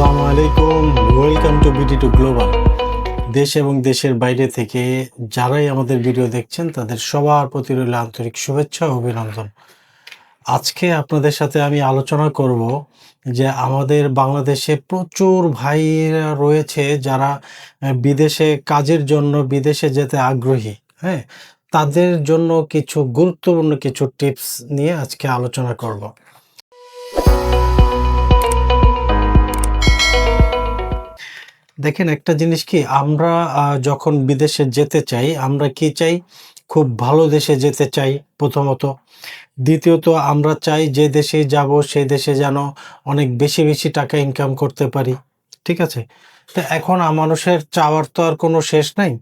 আসসালামু আলাইকুম। Welcome to BD to global দেশ এবং দেশের বাইরে থেকে যারাই আমাদের ভিডিও দেখছেন, তাদের সবার প্রতি রইল আন্তরিক শুভেচ্ছা ও অভিনন্দন। আজকে আপনাদের সাথে আমি আলোচনা করব যে আমাদের বাংলাদেশে প্রচুর ভাইরা রয়েছে যারা বিদেশে কাজের জন্য বিদেশে যেতে আগ্রহী। হ্যাঁ তাদের জন্য কিছু গুরুত্বপূর্ণ কিছু টিপস নিয়ে আজকে আলোচনা করব। দেখেন একটা জিনিস কি, আমরা যখন বিদেশে যেতে চাই, আমরা কি চাই? খুব ভালো দেশে যেতে চাই প্রথমত। দ্বিতীয়ত, আমরা চাই যে দেশে যাব সেই দেশে যেন অনেক বেশি বেশি টাকা ইনকাম করতে পারি। ঠিক আছে? তো এখন মানুষের চাওয়ার তো আর কোনো শেষ নাই।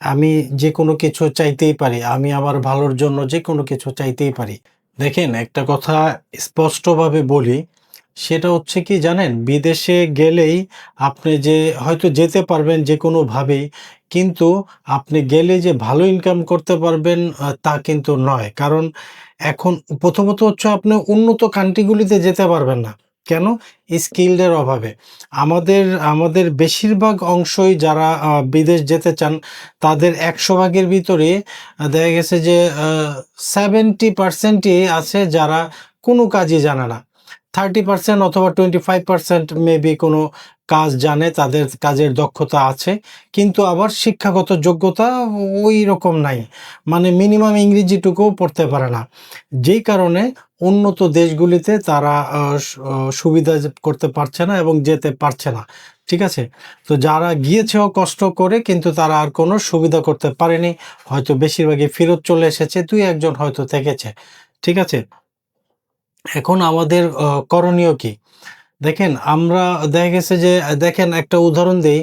আমি যে কোনো কিছু চাইতেই পারি। আমি আমার ভালোর জন্য যে কোনো কিছু চাইতেই পারি। দেখেন একটা কথা স্পষ্টভাবে বলি সেটা হচ্ছে কি জানেন, বিদেশে গেলেই আপনি যে, হয়তো যেতে পারবেন যে কোনোভাবেই কিন্তু আপনি গেলে যে ভালো ইনকাম করতে পারবেন তা কিন্তু নয়। কারণ এখন প্রথমত হচ্ছে আপনি উন্নত কান্ট্রিগুলিতে যেতে পারবেন না। কেন? স্কিলডের অভাবে। আমাদের আমাদের বেশিরভাগ অংশই যারা বিদেশ যেতে চান, তাদের একশো ভাগের ভিতরে দেখা গেছে যে সেভেন্টি পার্সেন্টই আছে যারা কোনো কাজই জানে না। থার্টি পার্সেন্ট অথবা টোয়েন্টি ফাইভ পার্সেন্ট মেবি কোনো কাজ জানে, তাদের কাজের দক্ষতা আছে, কিন্তু আবার শিক্ষাগত যোগ্যতা ওই রকম নাই। মানে মিনিমাম ইংরেজিটুকুও পড়তে পারে না। যেই কারণে উন্নত দেশগুলিতে তারা সুবিধা করতে পারছে না এবং যেতে পারছে না। ঠিক আছে? তো যারা গিয়েছেও কষ্ট করে কিন্তু তারা আর কোনো সুবিধা করতে পারেনি। হয়তো বেশিরভাগই ফেরত চলে এসেছে, দুই একজন হয়তো থেকেছে। ঠিক আছে? এখন আমাদের করণীয় কি? দেখেন, আমরা দেখা গেছে যে, দেখেন একটা উদাহরণ দিই,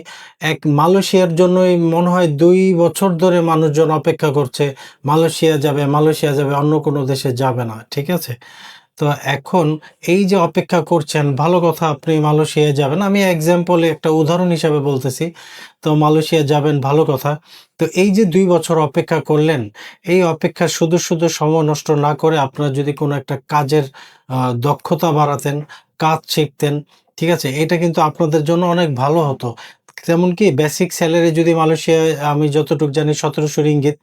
এক মালয়েশিয়ার জন্যই মনে হয় দুই বছর ধরে মানুষজন অপেক্ষা করছে, মালয়েশিয়া যাবে মালয়েশিয়া যাবে, অন্য কোনো দেশে যাবে না, ঠিক আছে? তো এখন এই যে অপেক্ষা করছেন, ভালো কথা, আপনি মালয়েশিয়া যাবেন। আমি এক্সাম্পলে একটা উদাহরণ হিসাবে বলতেছি। তো মালয়েশিয়া যাবেন, ভালো কথা। তো এই যে দুই বছর অপেক্ষা করলেন, এই অপেক্ষা শুধু শুধু সময় নষ্ট না করে আপনারা যদি কোনো একটা কাজের দক্ষতা বাড়াতেন, কাজ শিখতেন, ঠিক আছে? এটা কিন্তু আপনাদের জন্য অনেক ভালো হতো। যেমন কি বেসিক স্যালারি যদি মালয়েশিয়ায় আমি যতটুকু জানি সতেরোশো রিঙ্গিত।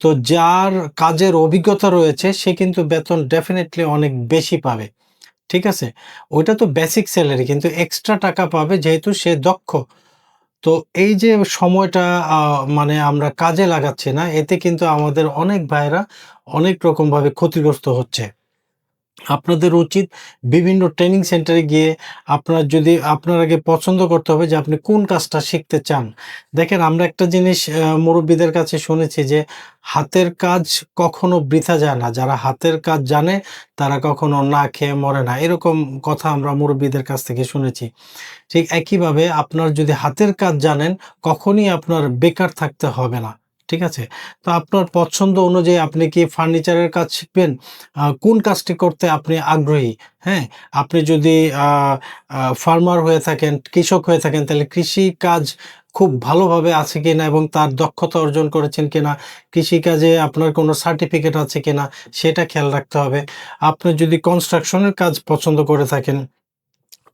তো যার কাজের অভিজ্ঞতা রয়েছে, সে কিন্তু বেতন ডেফিনেটলি অনেক বেশি পাবে। ঠিক আছে? ওইটা তো বেসিক স্যালারি কিন্তু এক্সট্রা টাকা পাবে যেহেতু সে দক্ষ। তো এই যে সময়টা মানে আমরা কাজে লাগাচ্ছি না, এতে কিন্তু আমাদের অনেক ভাইরা অনেক রকমভাবে ক্ষতিগ্রস্ত হচ্ছে। আপনাদের উচিত বিভিন্ন ট্রেনিং সেন্টারে গিয়ে আপনার যদি আপনার আগে পছন্দ করতে হবে যে আপনি কোন কাজটা শিখতে চান। দেখেন, আমরা একটা জিনিস মুরব্বীদের কাছে শুনেছি যে হাতের কাজ কখনো বৃথা যায় না। যারা হাতের কাজ জানে, তারা কখনো না খেয়ে মরে না। এরকম কথা আমরা মুরব্বীদের কাছ থেকে শুনেছি। ঠিক একইভাবে আপনার যদি হাতের কাজ জানেন, কখনই আপনার বেকার থাকতে হবে না। ঠিক আছে? তো আপনার পছন্দ অনুযায়ী আপনি কি ফার্নিচারের কাজ শিখবেন? কোন কাজটি করতে আপনি আগ্রহী? হ্যাঁ আপনি যদি ফার্মার হয়ে থাকেন, কৃষক হয়ে থাকেন, তাহলে কৃষি কাজ খুব ভালোভাবে আছে কিনা এবং তার দক্ষতা অর্জন করেছেন কিনা? কৃষিকাজে আপনার কোনো সার্টিফিকেট আছে কিনা? সেটা খেয়াল রাখতে হবে। আপনি যদি কনস্ট্রাকশনের কাজ পছন্দ করে থাকেন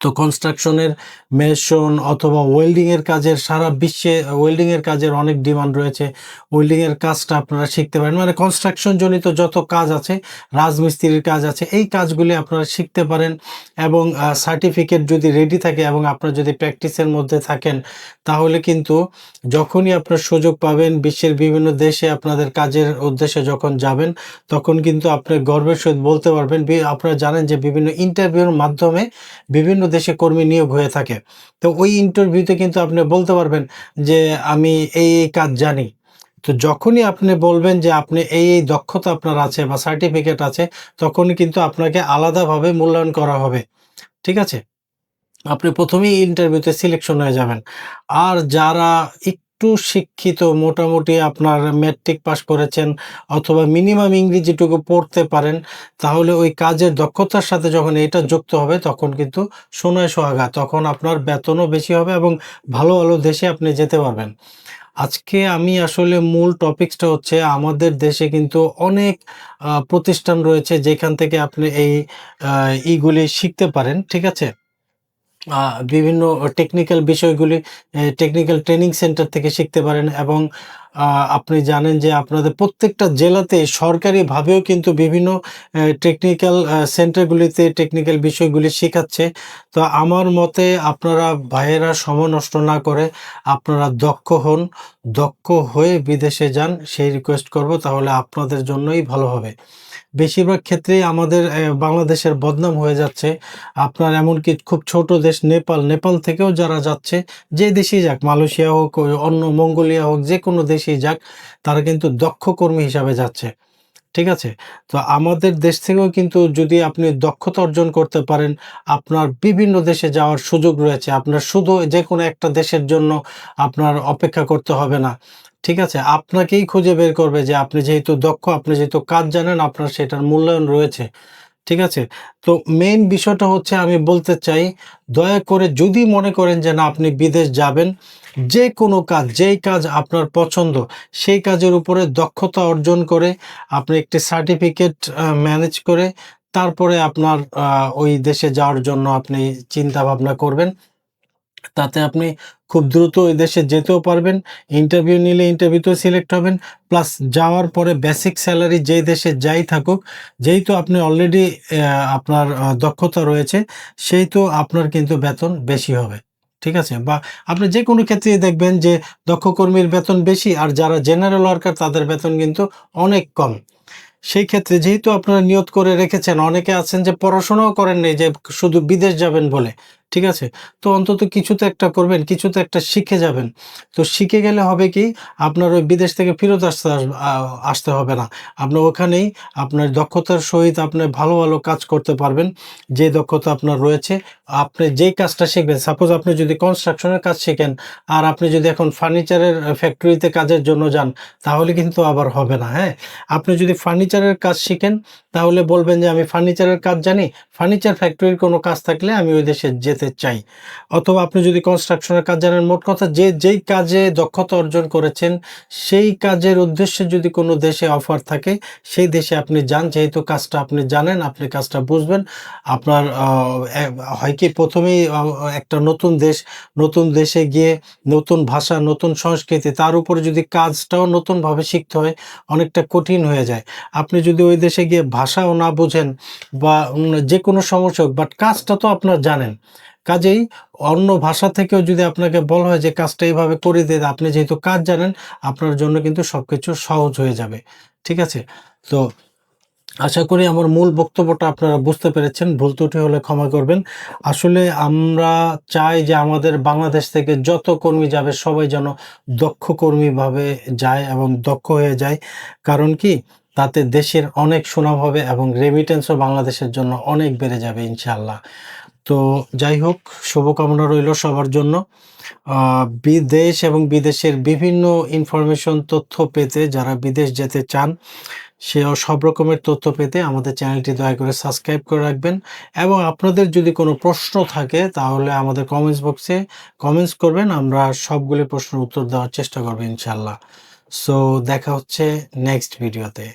তো কনস্ট্রাকশনের মেশন অথবা ওয়েল্ডিং এর কাজের সারা বিশ্বে ওয়েল্ডিং এর কাজের অনেক ডিমান্ড রয়েছে। ওয়েল্ডিং এর কাজটা আপনারা শিখতে পারেন। মানে কনস্ট্রাকশন জনিত যত কাজ আছে, রাজমিস্ত্রির কাজ আছে, এই কাজগুলি আপনারা শিখতে পারেন এবং সার্টিফিকেট যদি রেডি থাকে এবং আপনারা যদি প্র্যাকটিসের মধ্যে থাকেন, তাহলে কিন্তু যখনই আপনার সুযোগ পাবেন, বিশ্বের বিভিন্ন দেশে আপনাদের কাজের উদ্দেশ্যে যখন যাবেন, তখন কিন্তু আপনি গর্বের সহিত বলতে পারবেন। আপনারা জানেন যে বিভিন্ন ইন্টারভিউর মাধ্যমে বিভিন্ন দেশে কর্মী নিয়োগ হয়ে থাকে। তো ওই ইন্টারভিউতে কিন্তু আপনি বলতে পারবেন যে, আমি এই এই কাজ জানি। তো যখনই আপনি বলবেন যে, আপনি এই এই দক্ষতা আপনার আছে বা সার্টিফিকেট আছে, তখনই কিন্তু আপনাকে আলাদাভাবে মূল্যায়ন করা হবে। ঠিক আছে? আপনি প্রথমেই ইন্টারভিউতে সিলেকশন হয়ে যাবেন। আর যারা একটু শিক্ষিত, মোটামুটি আপনার ম্যাট্রিক পাস করেছেন অথবা মিনিমাম ইংরেজিটুকু পড়তে পারেন, তাহলে ওই কাজের দক্ষতার সাথে যখন এটা যুক্ত হবে, তখন কিন্তু সোনায় সোহাগা, তখন আপনার বেতনও বেশি হবে এবং ভালো ভালো দেশে আপনি যেতে পারবেন। আজকে আমি আসলে মূল টপিকসটা হচ্ছে আমাদের দেশে কিন্তু অনেক প্রতিষ্ঠান রয়েছে যেখান থেকে আপনি এই ইগুলি শিখতে পারেন, ঠিক আছে? বিভিন্ন টেকনিক্যাল বিষয়গুলি টেকনিক্যাল ট্রেনিং সেন্টার থেকে শিখতে পারেন এবং আপনি জানেন যে আপনাদের প্রত্যেকটা জেলাতে সরকারিভাবেও কিন্তু বিভিন্ন টেকনিক্যাল সেন্টারগুলিতে টেকনিক্যাল বিষয়গুলি শেখাচ্ছে তো আমার মতে আপনারা ভাইয়েরা সময় নষ্ট না করে আপনারা দক্ষ হন। দক্ষ হয়ে বিদেশে যান, সেই রিকোয়েস্ট করব, তাহলে আপনাদের জন্যই ভালো হবে। বেশিরভাগ ক্ষেত্রেই আমাদের বাংলাদেশের বদনাম হয়ে যাচ্ছে। আপনার এমনকি খুব ছোট দেশ নেপাল, নেপাল থেকেও যারা যাচ্ছে, যে দেশেই যাক মালয়েশিয়া হোক, অন্য মঙ্গোলিয়া হোক, যে কোনো দেশেই যাক, তারা কিন্তু দক্ষ কর্মী হিসাবে যাচ্ছে। ঠিক আছে? তো আমাদের দেশ থেকেও কিন্তু যদি আপনি দক্ষতা অর্জন করতে পারেন, আপনার বিভিন্ন দেশে যাওয়ার সুযোগ রয়েছে। আপনার শুধু যে কোনো একটা দেশের জন্য আপনার অপেক্ষা করতে হবে না। ঠিক আছে? আপনাকেই খুঁজে বের করবে যে আপনি যেহেতু দক্ষ, আপনি যেহেতু কাজ জানেন, আপনার সেটার মূল্যায়ন রয়েছে। ঠিক আছে? তো মেইন বিষয়টা হচ্ছে আমি বলতে চাই, দয়া করে যদি মনে করেন যে না আপনি বিদেশ যাবেন, যে কোনো কাজ, যেই কাজ আপনার পছন্দ, সেই কাজের উপরে দক্ষতা অর্জন করে আপনি একটি সার্টিফিকেট ম্যানেজ করে তারপরে আপনার ওই দেশে যাওয়ার জন্য আপনি চিন্তা-ভাবনা করবেন। তাতে আপনি খুব দ্রুত ওই দেশে যেতেও পারবেন। ইন্টারভিউ নিলে ইন্টারভিউতেও সিলেক্ট হবেন। প্লাস যাওয়ার পরে বেসিক সেলারি যেই দেশে যাই থাকুক, যেহেতু আপনি অলরেডি আপনার দক্ষতা রয়েছে, সেহেতু আপনার কিন্তু বেতন বেশি হবে। ঠিক আছে? বা আপনি যেকোনো ক্ষেত্রেই দেখবেন যে দক্ষ কর্মীর বেতন বেশি আর যারা জেনারেল ওয়ার্কার তাদের বেতন কিন্তু অনেক কম। সেই ক্ষেত্রে যেহেতু আপনারা নিয়ত করে রেখেছেন, অনেকে আছেন যে পড়াশোনাও করেন নাই যে শুধু বিদেশ যাবেন বলে। ঠিক আছে? তো অন্তত কিছু তো একটা করবেন, কিছু তো একটা শিখে যাবেন। তো শিখে গেলে হবে কি? আপনার ওই বিদেশ থেকে ফেরত আসতে আসতে হবে না। আপনার ওখানেই আপনার দক্ষতার সহিত আপনি ভালো, ভালো কাজ করতে পারবেন। যে দক্ষতা আপনার রয়েছে, আপনি যেই কাজটা শিখবেন, সাপোজ আপনি যদি কনস্ট্রাকশনের কাজ শিখেন, আর আপনি যদি এখন ফার্নিচারের ফ্যাক্টরিতে কাজের জন্য যান, তাহলে কিন্তু আবার হবে না, হ্যাঁ? আপনি যদি ফার্নিচারের কাজ শিখেন, তাহলে বলবেন যে আমি ফার্নিচারের কাজ জানি, ফার্নিচার ফ্যাক্টরির কোনো কাজ থাকলে আমি ওই দেশে যেতে চাই। অথবা আপনি যদি কনস্ট্রাকশনের কাজ জানেন, মোট কথা যে যেই কাজে দক্ষতা অর্জন করেছেন, সেই কাজের উদ্দেশ্যে যদি কোনো দেশে অফার থাকে, সেই দেশে আপনি যান। যেহেতু কাজটা আপনি জানেন, আপনি কাজটা বুঝবেন। আপনার হয় কি প্রথমেই একটা নতুন দেশ, নতুন দেশে গিয়ে নতুন ভাষা, নতুন সংস্কৃতি, তার উপরে যদি কাজটাও নতুনভাবে শিখতে হয়, অনেকটা কঠিন হয়ে যায়। আপনি যদি ওই দেশে গিয়ে ভাষাও না বুঝেন বা যে কোনো সমস্যা হোক, বাট কাজটা তো আপনার জানেন। কাজেই অন্য ভাষা থেকেও যদি আপনাকে বলা হয় যে কাজটা এভাবে করে দে, আপনি যেহেতু কাজ জানেন, আপনার জন্য কিন্তু সবকিছু সহজ হয়ে যাবে। ঠিক আছে? তো আশা করি আমার মূল বক্তব্যটা আপনারা বুঝতে পেরেছেন। ভুল ত্রুটি হলে ক্ষমা করবেন। আসলে আমরা চাই যে আমাদের বাংলাদেশ থেকে যত কর্মী যাবে সবাই যেন দক্ষ কর্মীভাবে যায় এবং দক্ষ হয়ে যায়। কারণ কি? তাতে দেশের অনেক সুনাম হবে এবং রেমিটেন্সও বাংলাদেশের জন্য অনেক বেড়ে যাবে ইনশাআল্লাহ। তো যাই হোক, শুভকামনা রইল সবার জন্য। বিদেশ এবং বিদেশের বিভিন্ন ইনফরমেশন তথ্য পেতে যারা বিদেশ যেতে চান, সেও সব রকমের তথ্য পেতে আমাদের চ্যানেলটি দয়া করে সাবস্ক্রাইব করে রাখবেন এবং আপনাদের যদি কোনো প্রশ্ন থাকে তাহলে আমাদের কমেন্টস বক্সে কমেন্টস করবেন। আমরা সবগুলি প্রশ্নের উত্তর দেওয়ার চেষ্টা করব ইনশাল্লাহ সো দেখা হচ্ছে নেক্সট ভিডিওতে।